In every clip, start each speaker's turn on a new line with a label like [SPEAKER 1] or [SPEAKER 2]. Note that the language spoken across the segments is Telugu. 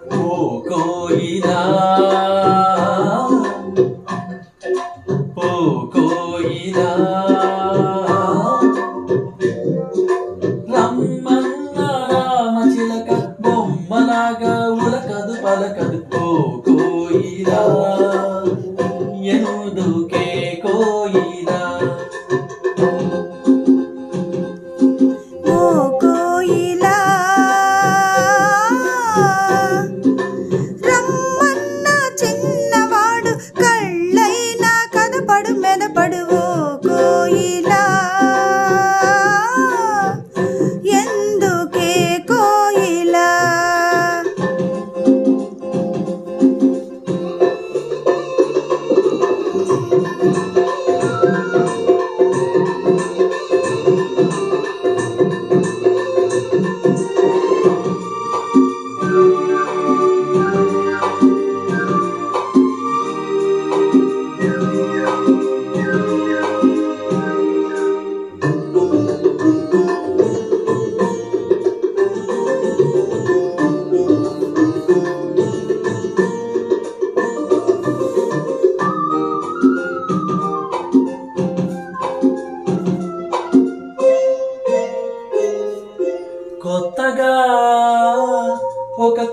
[SPEAKER 1] ఓ కోయిలా ఓ కోయిలా రమ్మన్న రామచిలక బొమ్మలాగా ఉలకదు పలకదు. ఓ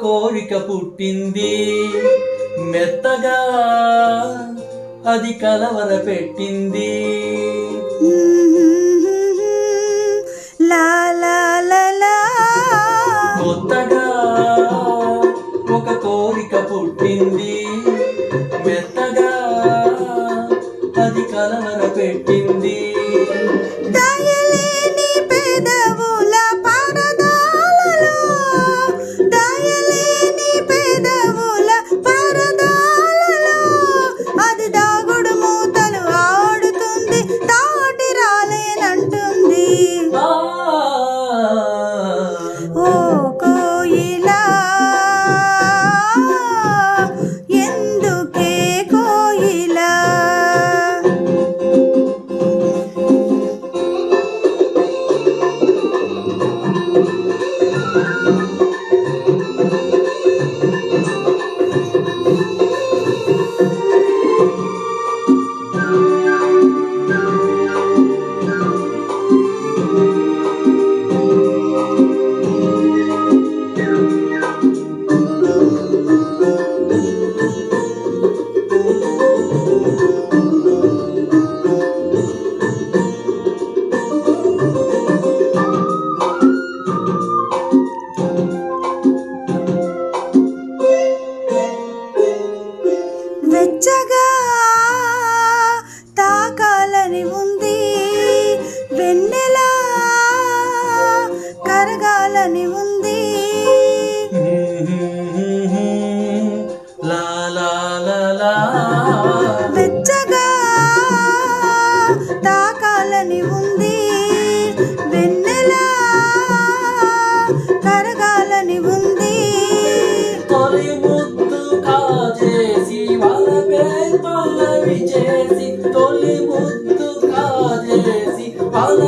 [SPEAKER 1] కోరిక పుట్టింది. మెత్తగా అది కలవర పెట్టింది. కొత్తగా ఒక కోరిక పుట్టింది. మెత్తగా
[SPEAKER 2] పచ్చని ఉంది. వెన్నెలా కరగాలని ఉంది.
[SPEAKER 1] తొలి ముద్దు కాజేసి వాళ్ళ పేరు చేసి తొలి ముద్దు కాజేసి వాళ్ళ